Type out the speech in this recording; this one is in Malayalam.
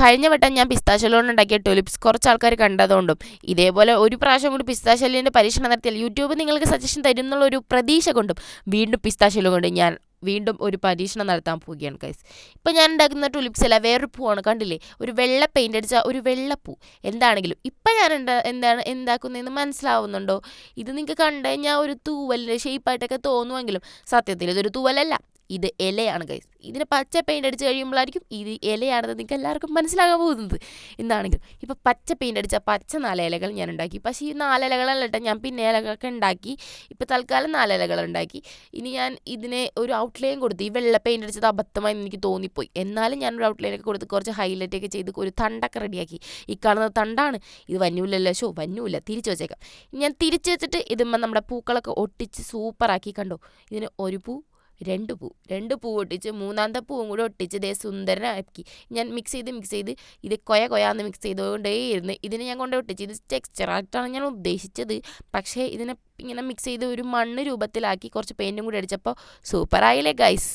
കഴിഞ്ഞ വട്ടം ഞാൻ പിസ്താശലോൺ ഉണ്ടാക്കിയ ടൊലിപ്സ് കുറച്ച് ആൾക്കാർ കണ്ടതുകൊണ്ടും ഇതേപോലെ ഒരു പ്രാവശ്യം കൂടി പിസ്താശലിന്റെ പരീക്ഷണം നടത്തിയാൽ യൂട്യൂബ് നിങ്ങൾക്ക് സജഷൻ തരും എന്നുള്ളൊരു പ്രതീക്ഷ കൊണ്ടും വീണ്ടും പിസ്താശലം കൊണ്ട് ഞാൻ വീണ്ടും ഒരു പരീക്ഷണം നടത്താൻ പോവുകയാണ് ഗൈസ് ഇപ്പം ഞാൻ ഉണ്ടാക്കുന്ന ടുലിപ്സ് അല്ല വേറൊരു പൂവാണ്. കണ്ടില്ലേ? ഒരു വെള്ള പെയിന്റ് അടിച്ച ഒരു വെള്ളപ്പൂ എന്താണെങ്കിലും ഇപ്പം ഞാൻ എന്താ എന്താണ് എന്താക്കുന്നതെന്ന് മനസ്സിലാവുന്നുണ്ടോ? ഇത് നിങ്ങൾക്ക് കണ്ടു കഴിഞ്ഞാൽ ഒരു തൂവലിന്റെ ഷേപ്പായിട്ടൊക്കെ തോന്നുമെങ്കിലും സത്യത്തിൽ ഇതൊരു തൂവലല്ല. ഇത് ഇലയാണ് ഗൈസ് ഇതിന് പച്ച പെയിന്റ് അടിച്ച് കഴിയുമ്പോഴായിരിക്കും ഇത് ഇലയാണെന്ന് നിങ്ങൾക്ക് എല്ലാവർക്കും മനസ്സിലാകാൻ പോകുന്നത്. എന്താണെങ്കിലും ഇപ്പോൾ പച്ച പെയിന്റ് അടിച്ച പച്ച നാല് ഇലകൾ ഞാൻ ഉണ്ടാക്കി. പക്ഷേ ഈ നാല് ഇലകളല്ല ഞാൻ പിന്നെ ഇലകളൊക്കെ ഉണ്ടാക്കി. ഇപ്പോൾ തൽക്കാലം നാല് ഇലകൾ ഉണ്ടാക്കി. ഇനി ഞാൻ ഇതിനെ ഒരു ഔട്ട്ലൈൻ കൊടുത്തു ഈ വെള്ള പെയിന്റ് അടിച്ചത് അബദ്ധമായി എനിക്ക് തോന്നിപ്പോയി. എന്നാലും ഞാൻ ഒരു ഔട്ട്ലൈനൊക്കെ കൊടുത്ത് കുറച്ച് ഹൈലൈറ്റ് ഒക്കെ ചെയ്ത് ഒരു തണ്ടൊക്കെ റെഡിയാക്കി ഈ കാണുന്ന തണ്ടാണ്. ഇത് വന്നൂലല്ലോ ഷോ വന്നൂല്ല തിരിച്ചു വെച്ചേക്കാം. ഞാൻ തിരിച്ചു വെച്ചിട്ട് ഇതുമ്പോൾ നമ്മുടെ പൂക്കളൊക്കെ ഒട്ടിച്ച് സൂപ്പറാക്കി കണ്ടോ? ഇതിന് ഒരു പൂ രണ്ട് പൂ രണ്ട് പൂ ഒട്ടിച്ച് മൂന്നാമത്തെ പൂവും കൂടെ ഒട്ടിച്ച് ഇതേ സുന്ദരനാക്കി. ഞാൻ മിക്സ് ചെയ്ത് മിക്സ് ചെയ്ത് ഇത് കൊയ കൊയാന്ന് മിക്സ് ചെയ്തുകൊണ്ടേ ഇരുന്ന് ഇതിനെ ഞാൻ കൊണ്ട് ഒട്ടിച്ച് ഇത് ടെക്സ്ചറായിട്ടാണ് ഞാൻ ഉദ്ദേശിച്ചത്. പക്ഷേ ഇതിനെ ഇങ്ങനെ മിക്സ് ചെയ്ത് ഒരു മണ്ണ് രൂപത്തിലാക്കി കുറച്ച് പെയിന്റും കൂടി അടിച്ചപ്പോൾ സൂപ്പറായില്ലേ ഗൈസ്